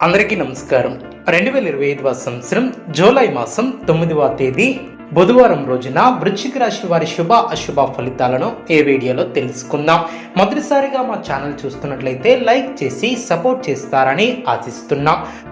అందరికీ నమస్కారం. రెండు వేల ఇరవై ఐదవ సంవత్సరం జూలై మాసం తొమ్మిదవ తేదీ బుధవారం రోజున వృశ్చిక రాశి వారి శుభ అశుభ ఫలితాలను ఏ వీడియోలో తెలుసుకుందాం. మొదటిసారిగా మా ఛానల్ చూస్తున్నట్లయితే లైక్ చేసి సపోర్ట్ చేస్తారని ఆశిస్తున్నాం.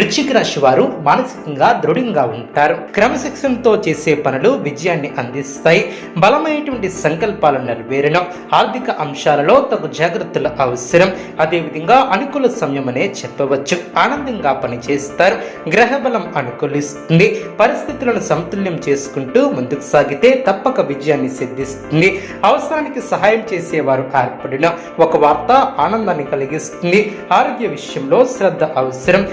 వృశ్చిక రాశి వారు మానసికంగా దృఢంగా ఉంటారు. క్రమశిక్షణతో చేసే పనులు విజయాన్ని అందిస్తాయి. బలమైనటువంటి సంకల్పాలు నెరవేరడం ఆర్థిక అంశాలలో తగు జాగ్రత్తలు అవసరం. అదేవిధంగా అనుకూల సమయమనే చెప్పవచ్చు. ఆనందంగా పనిచేస్తారు. గ్రహబలం అనుకూలిస్తుంది. పరిస్థితులను సమతుల్యం చేసుకుంటూ ముందుకు సాగితే తప్పక విజయాన్ని సిద్ధిస్తుంది. అవసరానికి సహాయం చేసేవారు ఏర్పడిన ఒక వార్త ఆనందాన్ని కలిగిస్తుంది. ఆరోగ్య విషయంలో శ్రద్ధ అవసరం.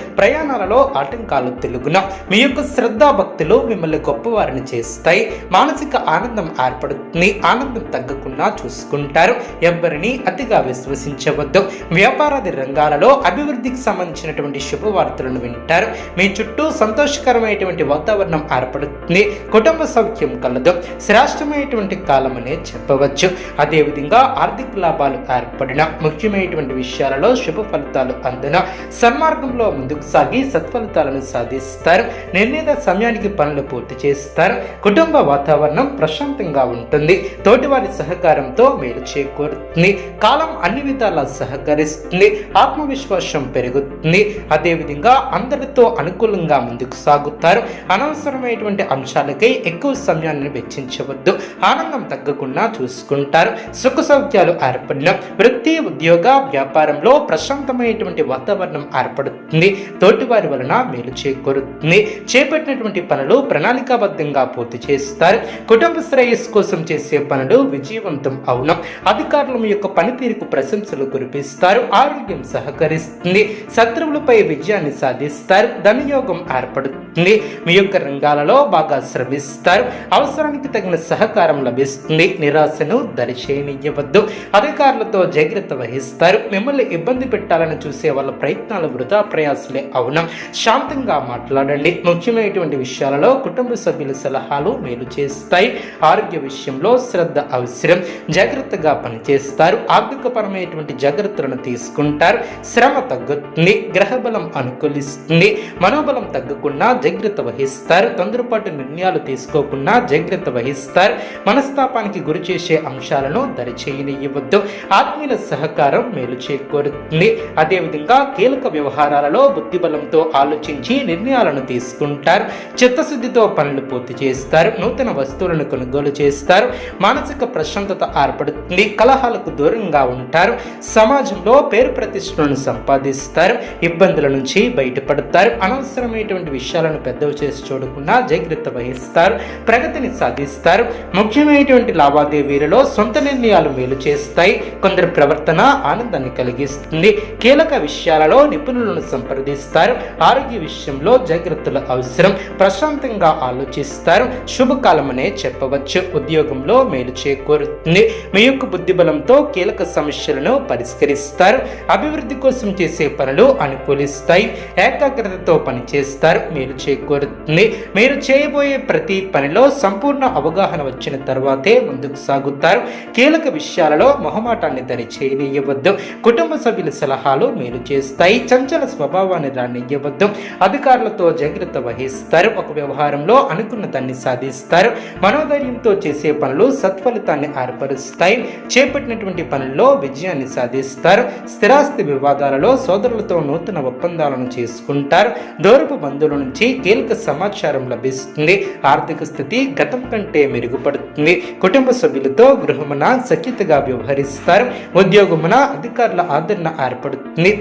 ప్రయాణాలలో ఆటంకాలు తెలుగున. మీ యొక్క శ్రద్ధ భక్తులు మిమ్మల్ని గొప్పవారిని చేస్తాయి. మానసిక ఆనందం ఏర్పడుతుంది. ఆనందం తగ్గకుండా చూసుకుంటారు. ఎవ్వరిని అతిగా విశ్వసించవద్దు. వ్యాపారాది రంగాలలో అభివృద్ధికి సంబంధించినటువంటి శుభవార్తలను వింటారు. మీ చుట్టూ సంతోషకరమైనటువంటి వాతావరణం ఏర్పడుతుంది. కుటుంబ సౌఖ్యం కలదు. శ్రేష్టమైనటువంటి కాలమనే చెప్పవచ్చు. అదేవిధంగా ఆర్థిక లాభాలు ఏర్పడిన ముఖ్యమైనటువంటి విషయాలలో శుభ ఫలితాలు అందున. సన్మార్గంలో ముందుకు సాగి సత్ఫలితాలను సాధిస్తారు. నిర్ణీత సమయానికి పనులు పూర్తి చేస్తారు. కుటుంబ వాతావరణం ప్రశాంతంగా ఉంటుంది. తోటివారి సహకారంతో మేలు చేకూరుతుంది. కాలం అన్ని విధాలా సహకరిస్తుంది. ఆత్మవిశ్వాసం పెరుగుతుంది. అదేవిధంగా అందరితో అనుకూలంగా ముందుకు సాగుతారు. అనవసరమైనటువంటి అంశాలకై ఎక్కువ సమయాన్ని వెచ్చించవద్దు. ఆనందం తగ్గకుండా చూసుకుంటారు. సుఖ సౌఖ్యాలు ఏర్పడిన వృత్తి ఉద్యోగ వ్యాపారంలో ప్రశాంతమైనటువంటి వాతావరణం ఏర్పడుతుంది. తోటివారి వలన మేలు చేకూరుతుంది. చేపట్టినటువంటి పనులు ప్రణాళికాబద్ధంగా పూర్తి చేస్తారు. కుటుంబ శ్రేయస్సు కోసం చేసే పనులు విజయవంతం అవును. అధికారులు మీ యొక్క పనితీరుకు ప్రశంసలు కురిపిస్తారు. ఆరోగ్యం సహకరిస్తుంది. శత్రువులపై విజయాన్ని సాధిస్తారు. ధనయోగం ఏర్పడుతుంది. మీ యొక్క రంగాలలో బాగా శ్రమిస్తారు. అవసరానికి తగిన సహకారం లభిస్తుంది. నిరాశను దరిచేయనివ్వద్దు అధికారులతో జాగ్రత్త వహిస్తారు. మిమ్మల్ని ఇబ్బంది పెట్టాలని చూసే వాళ్ళ ప్రయత్నాలు వృధా ప్రయాసలే అవునం. శాంతంగా మాట్లాడండి. ముఖ్యమైనటువంటి విషయాలలో కుటుంబ సభ్యుల సలహాలు మేలు చేస్తాయి. ఆరోగ్య విషయంలో శ్రద్ధ అవసరం. జాగ్రత్తగా పనిచేస్తారు. ఆర్థికపరమైనటువంటి జాగ్రత్తలను తీసుకుంటారు. శ్రమ తగ్గుతుంది. గ్రహబలం అనుకూలిస్తుంది. మనోబలం తగ్గకుండా జాగ్రత్త వహిస్తారు. తొందరపాటు నిర్ణయాలు తీసుకోకుండా జాగ్రత్త వహిస్తారు. మనస్తాపానికి గురి చేసే అంశాలను దరిచేయనివ్వద్దు ఆత్మీయుల సహకారం మేలు చేకూరుతుంది. అదేవిధంగా కీలక వ్యవహారాలలో బుద్ధిబలం బుద్ధిబలంతో ఆలోచించి నిర్ణయాలను తీసుకుంటారు. చిత్తశుద్ధితో పనులు పూర్తి చేస్తారు. నూతన వస్తువులను కొనుగోలు చేస్తారు. మానసిక ప్రశాంతత ఏర్పడుతుంది. కలహాలకు దూరంగా ఉంటారు. సమాజంలో పేరు ప్రతిష్టలను సంపాదిస్తారు. ఇబ్బందుల నుంచి బయటపడతారు. అనవసరమైనటువంటి విషయాలను పెద్దవి చేసి చూడకుండా జాగ్రత్త వహిస్తారు. ప్రగతిని సాధిస్తారు. ముఖ్యమైనటువంటి లావాదేవీలలో సొంత నిర్ణయాలు మేలు చేస్తాయి. కొందరి ప్రవర్తన ఆనందాన్ని కలిగిస్తుంది. కీలక విషయాలలో నిపుణులను సంప్రదిస్తారు. ఆరోగ్య విషయంలో జాగ్రత్తలు అవసరం. ప్రశాంతంగా ఆలోచిస్తారు. శుభకాలమనే చెప్పవచ్చు. ఉద్యోగంలో మేలు చేకూరుతుంది. మీ యొక్క బుద్ధిబలంతో కీలక సమస్యలను పరిష్కరిస్తారు. అభివృద్ధి కోసం చేసే పనులు అనుకూలిస్తాయి. ఏకాగ్రతతో పనిచేస్తారు. మేలు చేకూరుతుంది. మీరు చేయబోయే ప్రతి పనిలో సంపూర్ణ అవగాహన వచ్చిన తర్వాతే ముందుకు సాగుతారు. కీలక విషయాలలో మొహమాటాన్ని దరి చేయనీయవద్దు కుటుంబ సభ్యుల సలహాలు మేలు చేస్తాయి. చంచల స్వభావాన్ని రానియ్యవద్దు అధికారులతో జాగ్రత్త వహిస్తారు. ఒక వ్యవహారంలో అనుకున్న దాన్ని సాధిస్తారు. మనోధైర్యంతో చేసే పనులు సత్ఫలితాన్ని ఏర్పరుస్తాయి. చేపట్టినటువంటి పనుల్లో విజయాన్ని సాధిస్తారు. స్థిరాస్తి వివాదాలలో సోదరులతో నూతన ఒప్పందాలను చేసుకుంటారు. దూరపు బంధువుల నుంచి కీలక సమాచారం లభిస్తుంది. ఆర్థిక స్థితి గతం కంటే మెరుగుపడుతుంది. కుటుంబ సభ్యులతో గృహమున సఖ్యతగా వ్యవహరిస్తారు. ఉద్యోగమున అధికారుల ఆదరణ ఏర్పడుతుంది.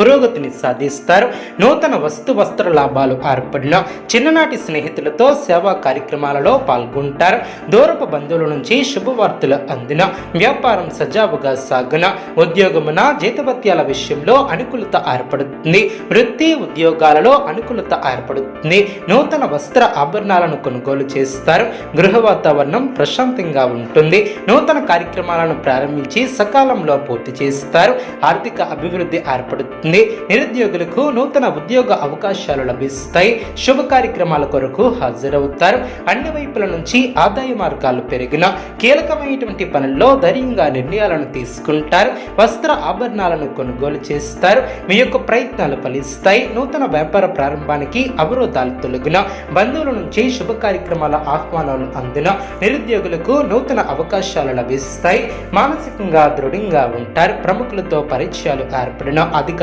పురోగతిని సాధిస్తారు. నూతన వస్తు వస్త్ర లాభాలు ఏర్పడిన చిన్ననాటి స్నేహితులతో సేవా కార్యక్రమాలలో పాల్గొంటారు. దూరపు బంధువుల నుంచి శుభవార్తలు అందిన వ్యాపారం సజావుగా సాగున ఉద్యోగమున జీతభత్యాల విషయంలో అనుకూలత ఏర్పడుతుంది. వృత్తి ఉద్యోగాలలో అనుకూలత ఏర్పడుతుంది. నూతన వస్త్ర ఆభరణాలను కొనుగోలు చేస్తారు. గృహ వాతావరణం ప్రశాంతంగా ఉంటుంది. నూతన కార్యక్రమాలను ప్రారంభించి సకాలంలో పూర్తి చేస్తారు. ఆర్థిక అభివృద్ధి ఏర్పడుతుంది. నిరుద్యోగులకు నూతన ఉద్యోగ అవకాశాలు లభిస్తాయి. శుభ కార్యక్రమాల కొరకు హాజరవుతారు. అన్ని వైపుల నుంచి ఆదాయ మార్గాలు పెరిగిన కీలకమైనటువంటి పనుల్లో ధైర్యంగా నిర్ణయాలను తీసుకుంటారు. వస్త్ర ఆభరణాలను కొనుగోలు చేస్తారు. మీ యొక్క ప్రయత్నాలు ఫలిస్తాయి. నూతన వ్యాపార ప్రారంభానికి అవరోధాలు తొలగిన బంధువుల నుంచి శుభ కార్యక్రమాల ఆహ్వానాలు అందిన నిరుద్యోగులకు నూతన అవకాశాలు లభిస్తాయి. మానసికంగా దృఢంగా ఉంటారు. ప్రముఖులతో పరిచయాలు ఏర్పడిన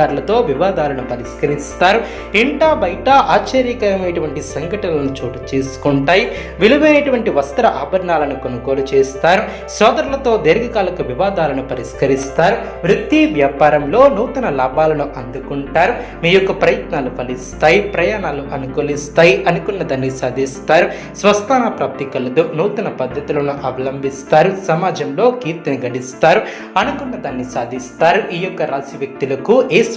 అధికారులతో వివాదాలను పరిష్కరిస్తారు. ఇంటా బయట ఆశ్చర్యకరమైనటువంటి సంఘటనలను చోటు చేసుకుంటాయి. విలువైనటువంటి వస్త్ర ఆభరణాలను కొనుగోలు చేస్తారు. సోదరులతో దీర్ఘకాలిక వివాదాలను పరిష్కరిస్తారు. వృత్తి వ్యాపారంలో నూతన లాభాలను అందుకుంటారు. మీ యొక్క ప్రయత్నాలు ఫలిస్తాయి. ప్రయాణాలు అనుకూలిస్తాయి. అనుకున్న దాన్ని సాధిస్తారు. స్వస్థాన ప్రాప్తి కలదు. నూతన పద్ధతులను అవలంబిస్తారు. సమాజంలో కీర్తిని గడిస్తారు. అనుకున్న దాన్ని సాధిస్తారు. ఈ యొక్క రాశి వ్యక్తులకు ఈశ్వర